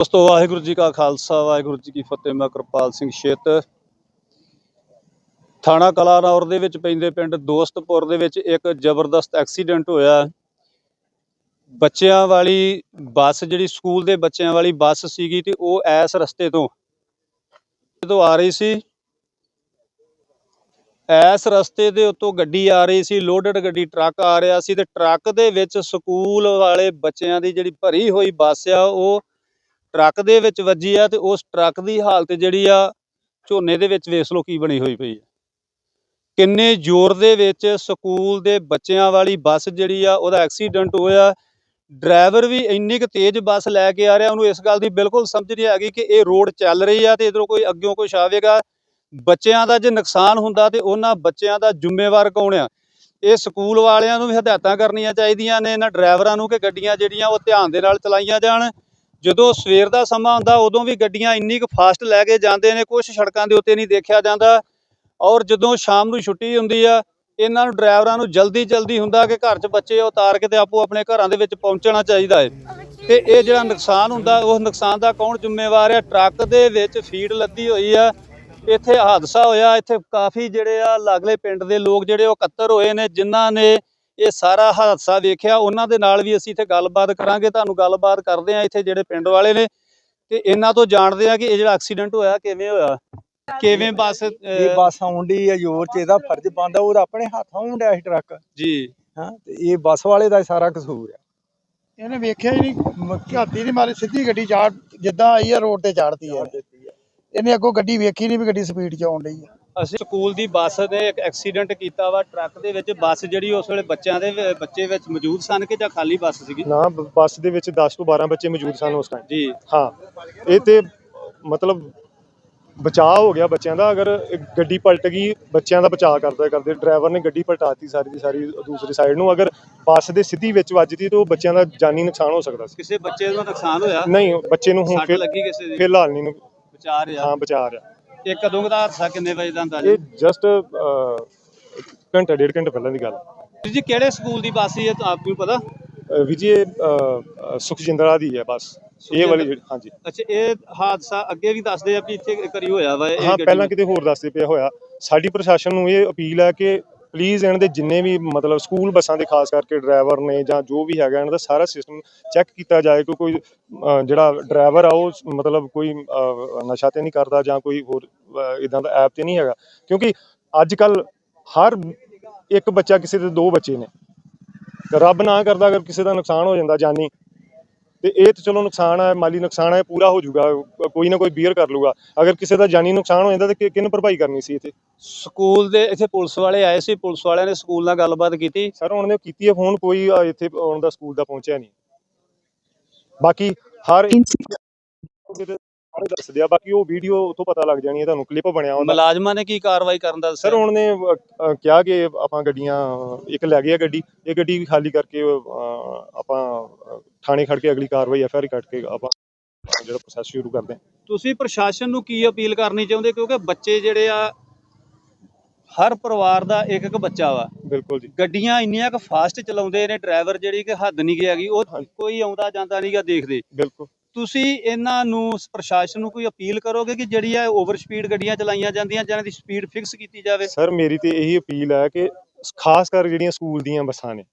ਦੋਸਤੋ, ਵਾਹਿਗੁਰੂ ਜੀ ਕਾ ਖਾਲਸਾ, ਵਾਹਿਗੁਰੂ ਜੀ ਕੀ ਫਤਿਹ। ਮੈਂ ਕਿਰਪਾਲ ਸਿੰਘ ਛੇਤ। ਥਾਣਾ ਕਲਾਨੌਰ ਦੇ ਵਿੱਚ ਪੈਂਦੇ ਪਿੰਡ ਦੋਸਤਪੁਰ ਦੇ ਵਿੱਚ ਇੱਕ ਜ਼ਬਰਦਸਤ ਐਕਸੀਡੈਂਟ ਹੋਇਆ। ਬੱਚਿਆਂ ਵਾਲੀ ਬੱਸ, ਜਿਹੜੀ ਸਕੂਲ ਦੇ ਬੱਚਿਆਂ ਵਾਲੀ ਬੱਸ ਸੀਗੀ ਤੇ ਉਹ ਐਸ ਰਸਤੇ ਤੋਂ ਤੋਂ ਆ ਰਹੀ ਸੀ। ਐਸ ਰਸਤੇ ਦੇ ਉੱਤੋਂ ਗੱਡੀ ਆ ਰਹੀ ਸੀ, ਲੋਡਡ ਗੱਡੀ, ਟਰੱਕ ਆ ਰਿਹਾ ਸੀ ਤੇ ਟਰੱਕ ਦੇ ਵਿੱਚ ਸਕੂਲ ਵਾਲੇ ਬੱਚਿਆਂ ਦੀ ਜਿਹੜੀ ਭਰੀ ਹੋਈ ਬੱਸ ਆ, ਉਹ ਟਰੱਕ ਦੇ ਵਿੱਚ ਵੱਜੀ ਆ ਤੇ ਉਸ ਟਰੱਕ ਦੀ ਹਾਲਤ ਜਿਹੜੀ ਆ ਝੋਨੇ ਦੇ ਵਿੱਚ ਵੇਖ ਲਓ ਕੀ ਬਣੀ ਹੋਈ ਪਈ ਆ। ਕਿੰਨੇ ਜ਼ੋਰ ਦੇ ਵਿੱਚ ਸਕੂਲ ਦੇ ਬੱਚਿਆਂ ਵਾਲੀ ਬੱਸ ਜਿਹੜੀ ਆ ਉਹਦਾ ਐਕਸੀਡੈਂਟ ਹੋਇਆ। ਡਰਾਈਵਰ ਵੀ ਇੰਨੀ ਕੁ ਤੇਜ਼ ਬੱਸ ਲੈ ਕੇ ਆ ਰਿਹਾ, ਉਹਨੂੰ ਇਸ ਗੱਲ ਦੀ ਬਿਲਕੁਲ ਸਮਝ ਨਹੀਂ ਹੈਗੀ ਕਿ ਇਹ ਰੋਡ ਚੱਲ ਰਹੀ ਆ ਤੇ ਇਧਰੋਂ ਕੋਈ ਅੱਗਿਓਂ ਕੁਛ ਆਵੇਗਾ। ਬੱਚਿਆਂ ਦਾ ਜੇ ਨੁਕਸਾਨ ਹੁੰਦਾ ਤੇ ਉਹਨਾਂ ਬੱਚਿਆਂ ਦਾ ਜ਼ਿੰਮੇਵਾਰ ਕੌਣ ਆ? ਇਹ ਸਕੂਲ ਵਾਲਿਆਂ ਨੂੰ ਵੀ ਹਦਾਇਤਾਂ ਕਰਨੀਆਂ ਚਾਹੀਦੀਆਂ ਨੇ, ਇਹਨਾਂ ਡਰਾਈਵਰਾਂ ਨੂੰ ਕਿ ਗੱਡੀਆਂ ਜਿਹੜੀਆਂ ਉਹ ਧਿਆਨ ਦੇ ਨਾਲ ਚਲਾਈਆਂ ਜਾਣ। ਜਦੋਂ ਸਵੇਰ ਦਾ ਸਮਾਂ ਹੁੰਦਾ, ਉਦੋਂ ਵੀ ਗੱਡੀਆਂ ਇੰਨੀ ਕੁ ਫਾਸਟ ਲੈ ਕੇ ਜਾਂਦੇ ਨੇ ਕੁਝ ਸੜਕਾਂ ਦੇ ਉੱਤੇ ਨਹੀਂ ਦੇਖਿਆ ਜਾਂਦਾ। ਔਰ ਜਦੋਂ ਸ਼ਾਮ ਨੂੰ ਛੁੱਟੀ ਹੁੰਦੀ ਆ, ਇਹਨਾਂ ਨੂੰ ਡਰਾਈਵਰਾਂ ਨੂੰ ਜਲਦੀ ਜਲਦੀ ਹੁੰਦਾ ਕਿ ਘਰ 'ਚ ਬੱਚੇ ਉਤਾਰ ਕੇ ਤੇ ਆਪੋ ਆਪਣੇ ਘਰਾਂ ਦੇ ਵਿੱਚ ਪਹੁੰਚਣਾ ਚਾਹੀਦਾ ਹੈ ਤੇ ਇਹ ਜਿਹੜਾ ਨੁਕਸਾਨ ਹੁੰਦਾ ਉਸ ਨੁਕਸਾਨ ਦਾ ਕੌਣ ਜ਼ਿੰਮੇਵਾਰ ਹੈ ਟਰੱਕ ਦੇ ਵਿੱਚ ਫੀਡ ਲੱਦੀ ਹੋਈ ਆ। ਇੱਥੇ ਹਾਦਸਾ ਹੋਇਆ, ਇੱਥੇ ਕਾਫੀ ਜਿਹੜੇ ਆ, ਲਾਗਲੇ ਪਿੰਡ ਦੇ ਲੋਕ ਜਿਹੜੇ ਉਹ ਇਕੱਤਰ ਹੋਏ ਨੇ, ਜਿਨ੍ਹਾਂ ਨੇ ਇਹ ਸਾਰਾ ਹਾਦਸਾ ਵੇਖਿਆ ਉਹਨਾਂ ਦੇ ਨਾਲ ਵੀ ਅਸੀਂ ਇੱਥੇ ਗੱਲਬਾਤ ਕਰਾਂਗੇ। ਤੁਹਾਨੂੰ ਗੱਲਬਾਤ ਕਰਦੇ ਆ ਇੱਥੇ ਜਿਹੜੇ ਪਿੰਡ ਵਾਲੇ ਨੇ। ਤੇ ਇਹਨਾਂ ਤੋਂ ਜਾਣਦੇ ਆ ਕਿ ਇਹ ਜਿਹੜਾ ਐਕਸੀਡੈਂਟ ਹੋਇਆ ਕਿਵੇਂ ਹੋਇਆ। ਕਿਵੇਂ ਬੱਸ ਇਹ ਬੱਸ ਆਉਂਦੀ ਆ ਜ਼ੋਰ ਚ ਇਹਦਾ ਫਰਜ਼ ਬਣਦਾ ਉਹਦਾ ਆਪਣੇ ਹੱਥ ਆਉਣ ਡਿਆ ਸੀ ਟਰੱਕ। ਜੀ। ਹਾਂ ਤੇ ਇਹ ਬੱਸ ਵਾਲੇ ਦਾ ਸਾਰਾ ਕਸੂਰ ਆ। ਇਹਨੇ ਵੇਖਿਆ ਹੀ ਨਹੀਂ। ਘਾਤੀ ਦੀ ਮਾਰੀ ਸਿੱਧੀ ਗੱਡੀ ਚਾੜ ਜਿੱਦਾਂ ਆਈ ਆ ਰੋਡ ਤੇ ਚਾੜਤੀ ਆ। ਇਹਨੇ ਅੱਗੋਂ ਗੱਡੀ ਵੇਖੀ ਨਹੀਂ ਵੀ ਗੱਡੀ ਸਪੀਡ 'ਚ ਆਉਣ ਡਈ ਆ। ਅਸੀਂ ਸਕੂਲ ਦੀ ਬੱਸ ਨੇ ਇੱਕ ਐਕਸੀਡੈਂਟ ਕੀਤਾ ਵਾ ਟਰੱਕ ਦੇ ਵਿੱਚ ਬੱਸ ਜਿਹੜੀ ਉਸ ਵੇਲੇ ਬੱਚਿਆਂ ਦੇ ਵ- ਬੱਚੇ ਵਿੱਚ ਮੌਜੂਦ ਸਨ ਕਿ ਜਾਂ ਖਾਲੀ ਬੱਸ ਸੀਗੀ? ਨਾ ਬ- ਬੱਸ ਦੇ ਵਿੱਚ 10 ਤੋਂ 12 ਬੱਚੇ ਮੌਜੂਦ ਸਨ ਉਸ ਟਾਈਮ ਜੀ। ਹਾਂ ਇਹ ਤੇ ਮਤਲਬ ਬਚਾਅ ਹੋ ਗਿਆ ਬੱਚਿਆਂ ਦਾ ਅਗਰ ਇੱਕ ਗੱਡੀ ਪਲਟ ਗਈ ਬੱਚਿਆਂ ਦਾ ਬਚਾਅ ਕਰਦੇ ਕਰਦੇ ਡਰਾਈਵਰ ਨੇ ਗੱਡੀ ਪਲਟਾਤੀ ਸਾਰੀ ਦੀ ਸਾਰੀ ਦੂਸਰੀ ਸਾਈਡ ਨੂੰ ਅਗਰ ਬੱਸ ਦੇ ਸਿੱਧੀ ਵਿੱਚ ਵੱਜਦੀ ਤਾਂ ਉਹ ਬੱਚਿਆਂ ਦਾ ਜਾਨੀ ਨੁਕਸਾਨ ਹੋ ਸਕਦਾ ਸੀ। ਕਿਸੇ ਬੱਚੇ ਦਾ ਨੁਕਸਾਨ ਹੋਇਆ? ਨਹੀਂ ਬੱਚੇ ਨੂੰ ਹੁਣ ਸੱਟ ਫਿਰ ਲੱਗੀ ਕਿਸੇ ਦੀ? ਫਿਲਹਾਲ ਨਹੀਂ ਨੂੰ ਵਿਚਾਰ ਆ ਹਾਂ ਬਚਾ ਰਿਹਾ। ਇਹ ਕਦੋਂ ਦਾ ਹਾਦਸਾ ਕਿੰਨੇ ਵਜੇ ਦਾ ਹੁੰਦਾ ਇਹ ਜਸਟ ਘੰਟਾ ਡੇਢ ਘੰਟੇ ਪਹਿਲਾਂ ਦੀ ਗੱਲ। ਵੀਰ ਜੀ ਕਿਹੜੇ ਸਕੂਲ ਦੀ ਬੱਸ ਸੀ? ਇਹ ਤਾਂ ਆਪ ਨੂੰ ਪਤਾ? ਵੀ ਜੀ ਇਹ ਸੁਖਜਿੰਦਰਾ ਦੀ ਹੈ ਬੱਸ। ਇਹ ਵਾਲੀ ਜਿਹੜੀ- ਹਾਂਜੀ। ਅੱਛਾ ਇਹ ਹਾਦਸਾ ਅੱਗੇ ਵੀ ਦੱਸਦੇ ਆ ਵੀ ਇੱਥੇ ਕਰੀ ਹੋਇਆ ਵਾ ਇਹ ਹਾਂ ਗੱਡੀ ਪਹਿਲਾਂ ਕਿਤੇ ਹੋਰ ਦੱਸਦੇ ਪਿਆ ਹੋਇਆ। ਸਾਡੀ ਪ੍ਰਸ਼ਾਸਨ ਨੂੰ ਇਹ ਅਪੀਲ ਹੈ ਕਿ ਪਲੀਜ਼ ਇਹਨਾਂ ਦੇ ਜਿੰਨੇ ਵੀ ਮਤਲਬ ਸਕੂਲ ਬੱਸਾਂ ਦੇ ਖਾਸ ਕਰਕੇ ਡਰਾਈਵਰ ਨੇ ਜਾਂ ਜੋ ਵੀ ਹੈਗਾ ਇਹਨਾਂ ਦਾ ਸਾਰਾ ਸਿਸਟਮ ਚੈੱਕ ਕੀਤਾ ਜਾਏ ਕਿ ਕੋਈ ਜਿਹੜਾ ਡਰਾਈਵਰ ਆ ਉਹ ਮਤਲਬ ਕੋਈ ਨਸ਼ਾ ਤੇ ਨਹੀਂ ਕਰਦਾ ਜਾਂ ਕੋਈ ਹੋਰ ਇਦਾਂ ਦਾ ਐਪ ਤੇ ਨਹੀਂ ਹੈਗਾ। ਕਿਉਂਕਿ ਅੱਜ ਕੱਲ ਹਰ ਇੱਕ ਬੱਚਾ ਕਿਸੇ ਦੇ ਦੋ ਬੱਚੇ ਨੇ। ਰੱਬ ਨਾ ਕਰਦਾ ਅਗਰ ਕਿਸੇ ਦਾ ਨੁਕਸਾਨ ਹੋ ਜਾਂਦਾ ਜਾਨੀ ਤੇ ਇਹ ਤਾਂ ਚਲੋ ਨੁਕਸਾਨ ਹੈ ਮਾਲੀ ਨੁਕਸਾਨ ਹੈ ਪੂਰਾ ਹੋ ਜਾਊਗਾ ਕੋਈ ਨਾ ਕੋਈ ਬੀਅਰ ਕਰ ਲੂਗਾ ਅਗਰ ਕਿਸੇ ਦਾ ਜਾਨੀ ਨੁਕਸਾਨ ਹੋ ਜਾਂਦਾ ਤਾਂ ਕਿ- ਕਿਹਨੂੰ ਭਰਪਾਈ ਕਰਨੀ ਸੀ ਇੱਥੇ? ਸਕੂਲ ਦੇ ਇੱਥੇ ਪੁਲਿਸ ਵਾਲੇ ਆਏ ਸੀ ਪੁਲਿਸ ਵਾਲਿਆਂ ਨੇ ਸਕੂਲ ਨਾਲ ਗੱਲਬਾਤ ਕੀਤੀ। ਸਰ ਉਹਨਾਂ ਨੇ ਕੀਤੀ ਹੈ ਫੋਨ ਕੋਈ ਅ, ਇੱਥੇ ਆਉਣ ਦਾ ਸਕੂਲ ਦਾ ਪਹੁੰਚਿਆ ਨਹੀਂ। ਬਾਕੀ ਹਰ ਸਾਰੇ ਦੱਸਦੇ ਆ ਬਾਕੀ ਉਹ ਵੀਡੀਓ ਉਤੋਂ ਪਤਾ ਲੱਗ ਜਾਣੀ ਹੈ ਤੁਹਾਨੂੰ ਕਲਿੱਪ ਬਣਿਆ ਹੁੰਦਾ। ਮੁਲਾਜ਼ਮਾਂ ਨੇ ਕੀ ਕਾਰਵਾਈ ਕਰਨ ਦਾ ਸਰ ਉਹਨਾਂ ਨੇ ਅ, ਅ, ਕਿਹਾ ਕਿ ਆਪਾਂ ਗੱਡੀਆਂ ਇੱਕ ਲੈ ਗਏ ਆ ਗੱਡੀ ਇਹ ਗੱਡੀ ਵੀ ਖਾਲੀ ਕਰਕੇ ਅ, ਆਪਾਂ ਅ, ਥਾਣੇ ਖੜ ਕੇ ਅਗਲੀ ਕਾਰਵਾਈ ਐਫ ਆਰ ਕੱਟ ਕੇ ਆਪਾਂ ਜਿਹੜਾ ਪ੍ਰੋਸੈਸ ਸ਼ੁਰੂ ਕਰਦੇ ਹਾਂ। ਤੁਸੀਂ ਪ੍ਰਸ਼ਾਸਨ ਨੂੰ ਕੀ ਅਪੀਲ ਕਰਨੀ ਚਾਹੁੰਦੇ? ਕਿਉਂਕਿ ਬੱਚੇ ਜਿਹੜੇ ਆ ਹਰ ਪਰਿਵਾਰ ਦਾ ਇੱਕ ਇੱਕ ਬੱਚਾ ਵਾ। ਬਿਲਕੁਲ ਜੀ। ਗੱਡੀਆਂ ਇੰਨੀਆਂ ਕੁ ਫਾਸਟ ਚਲਾਉਂਦੇ ਨੇ ਡਰਾਈਵਰ ਜਿਹੜੀ ਕਿ ਹੱਦ ਨਹੀਂ ਗਿਆ ਉਹ ਹਾਂਜੀ। ਕੋਈ ਆਉਂਦਾ ਜਾਂਦਾ ਨਹੀਂਗਾ ਦੇਖਦੇ। ਬਿਲਕੁਲ। ਤੁਸੀਂ ਇਹਨਾਂ ਨੂੰ ਪ੍ਰਸ਼ਾਸਨ ਨੂੰ ਕੋਈ ਅਪੀਲ ਕਰੋਗੇ ਕਿ ਜਿਹੜੀ ਆ ਓਵਰ ਸਪੀਡ ਗੱਡੀਆਂ ਚਲਾਈਆਂ ਜਾਂਦੀਆਂ ਜਿਹਨਾਂ ਦੀ ਸਪੀਡ ਫਿਕਸ ਕੀਤੀ ਜਾਵੇ? ਸਰ, ਮੇਰੀ ਤੇ ਇਹੀ ਅਪੀਲ ਹੈ ਕਿ ਖਾਸ ਕਰ ਜਿਹੜੀਆਂ ਸਕੂਲ ਦੀਆਂ ਬੱਸਾਂ ਨੇ,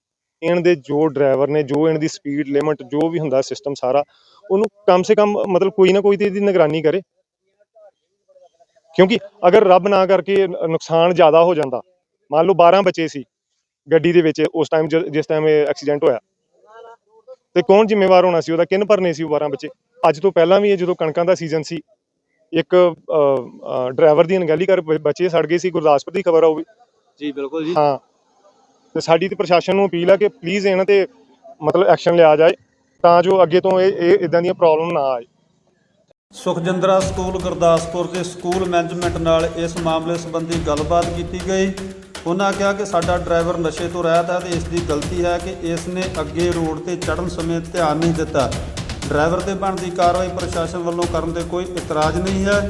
ਇਹਨਾਂ ਦੇ ਜੋ ਡਰਾਈਵਰ ਨੇ, ਜੋ ਇਹਨਾਂ ਦੀ ਸਪੀਡ ਲਿਮਟ, ਜੋ ਵੀ ਹੁੰਦਾ ਸਿਸਟਮ ਸਾਰਾ, ਉਹਨੂੰ ਕਮ ਸੇ ਕਮ ਮਤਲਬ ਕੋਈ ਨਾ ਕੋਈ ਤੇ ਇਹਦੀ ਨਿਗਰਾਨੀ ਕਰੇ। ਕਿਉਂਕਿ ਅਗਰ ਰੱਬ ਨਾ ਕਰਕੇ ਨੁਕਸਾਨ ਜ਼ਿਆਦਾ ਹੋ ਜਾਂਦਾ, ਮੰਨ ਲਓ 12 ਬੱਚੇ ਸੀ ਗੱਡੀ ਦੇ ਵਿੱਚ ਉਸ ਟਾਈਮ ਜਿਸ ਟਾਈਮ ਇਹ ਐਕਸੀਡੈਂਟ ਹੋਇਆ ਤੇ ਕੌਣ ਜ਼ਿੰਮੇਵਾਰ ਹੋਣਾ ਸੀ? ਉਹਦਾ ਕਿੰਨ ਭਰਨੇ ਸੀ ਉਹ 12 ਬੱਚੇ? ਅੱਜ ਤੋਂ ਪਹਿਲਾਂ ਵੀ ਇਹ ਜਦੋਂ ਕਣਕਾਂ ਦਾ ਸੀਜ਼ਨ ਸੀ ਇੱਕ ਡਰਾਈਵਰ ਦੀ ਅਣਗਹਿਲੀ ਕਰ ਬੱਚੇ ਸੜ ਗਏ ਸੀ ਗੁਰਦਾਸਪੁਰ ਦੀ ਖਬਰ ਆ ਉਹ ਵੀ। ਜੀ ਬਿਲਕੁਲ ਜੀ। ਹਾਂ। ਤੇ ਸਾਡੀ ਤੇ ਪ੍ਰਸ਼ਾਸਨ ਨੂੰ ਅਪੀਲ ਹੈ ਕਿ ਪਲੀਜ਼ ਇਹਨਾਂ ਤੇ ਮਤਲਬ ਐਕਸ਼ਨ ਲਿਆ ਜਾਏ ਤਾਂ ਜੋ ਅੱਗੇ ਤੋਂ ਇਹ ਇਹ ਇਦਾਂ ਦੀਆਂ ਪ੍ਰੋਬਲਮ ਨਾ ਆਏ। ਸੁਖਜਿੰਦਰਾ ਸਕੂਲ ਗੁਰਦਾਸਪੁਰ ਦੇ ਸਕੂਲ ਮੈਨੇਜਮੈਂਟ ਨਾਲ ਇਸ ਮਾਮਲੇ ਸੰਬੰਧੀ ਗੱਲਬਾਤ ਕੀਤੀ ਗਈ। ਉਹਨਾਂ ਕਿਹਾ ਕਿ ਸਾਡਾ ਡਰਾਈਵਰ ਨਸ਼ੇ ਤੋਂ ਰਹਿਤ ਹੈ ਤੇ ਇਸ ਦੀ ਗਲਤੀ ਹੈ ਕਿ ਇਸ ਨੇ ਅੱਗੇ ਰੋਡ ਤੇ ਚੜ੍ਹਨ ਸਮੇਂ ਧਿਆਨ ਨਹੀਂ ਦਿੱਤਾ। ਡਰਾਈਵਰ ਤੇ ਬਣਦੀ ਕਾਰਵਾਈ ਪ੍ਰਸ਼ਾਸਨ ਵੱਲੋਂ ਕਰਨ ਤੇ ਕੋਈ ਇਤਰਾਜ਼ ਨਹੀਂ ਹੈ।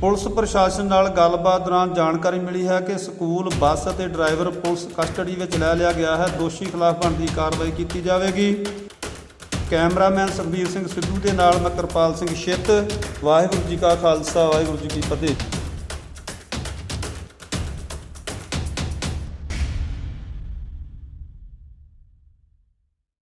ਪੁਲਿਸ ਪ੍ਰਸ਼ਾਸਨ ਨਾਲ ਗੱਲਬਾਤ ਦੌਰਾਨ ਜਾਣਕਾਰੀ ਮਿਲੀ ਹੈ ਕਿ ਸਕੂਲ, ਬੱਸ ਅਤੇ ਡਰਾਈਵਰ ਪੁਲਿਸ ਕਸਟਡੀ ਵਿੱਚ ਲੈ ਲਿਆ ਗਿਆ ਹੈ। ਦੋਸ਼ੀ ਖਿਲਾਫ ਬਣਦੀ ਕਾਰਵਾਈ ਕੀਤੀ ਜਾਵੇਗੀ। ਕੈਮਰਾਮੈਨ ਸੁਖਬੀਰ ਸਿੰਘ ਸਿੱਧੂ ਦੇ ਨਾਲ ਮੈਂ ਕਿਰਪਾਲ ਸਿੰਘ ਛਿੱਤ। ਵਾਹਿਗੁਰੂ ਜੀ ਕਾ ਖਾਲਸਾ, ਵਾਹਿਗੁਰੂ ਜੀ ਕੀ ਫਤਿਹ।